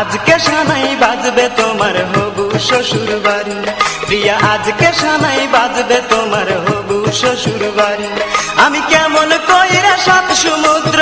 আজকে সানাই বাজবে তোমার হবু শ্বশুর বাড়ি। প্রিয়া, আজকে সানাই বাজবে তোমার হবু শ্বশুর বাড়ি। আমি কেমন কইরা সাত সমুদ্র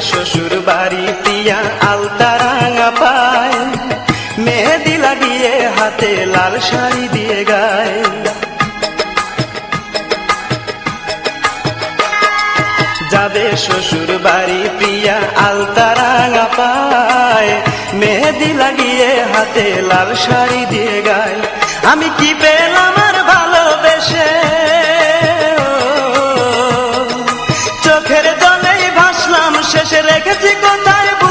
শ্বশুর বাড়ি পিয়া আলতা রাঙা পায়। মেহেদি লাগিয়ে হাতে লাল শাড়ি দিয়ে গায়। যাবে শ্বশুর বাড়ি প্রিয়া আলতা রাঙা পায়, মেহেদি লাগিয়ে হাতে লাল শাড়ি দিয়ে গায়। আমি কি পেলাম রেখেছি কোথায়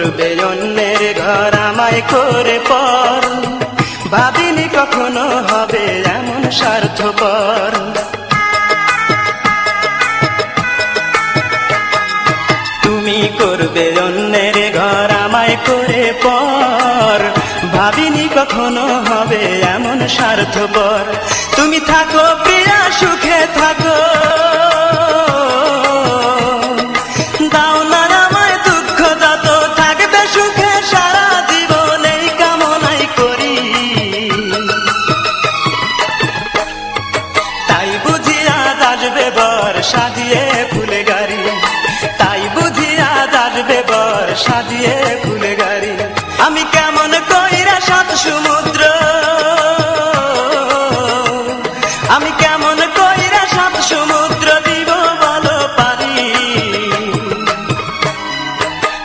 করবে অন্যের ঘর আমায় করে পর। ভাবিনি কখনো হবে এমন স্বার্থপর। তুমি করবে অন্যের ঘর আমায় করে পর। ভাবিনি কখনো হবে এমন স্বার্থপর। তুমি থাকো প্রিয়া, সুখে থাকো। সাজিয়ে ফুলে গাড়ি। তাই বুঝিয়া যাজবে বর সাজিয়ে ফুলে গাড়ি। আমি কেমন কইরা সাত সমুদ্র। আমি কেমন কইরা সাত সমুদ্র দিব বলো পারি।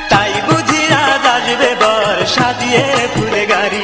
তাই বুঝিয়া যাজবে বর সাজিয়ে ফুলে গাড়ি।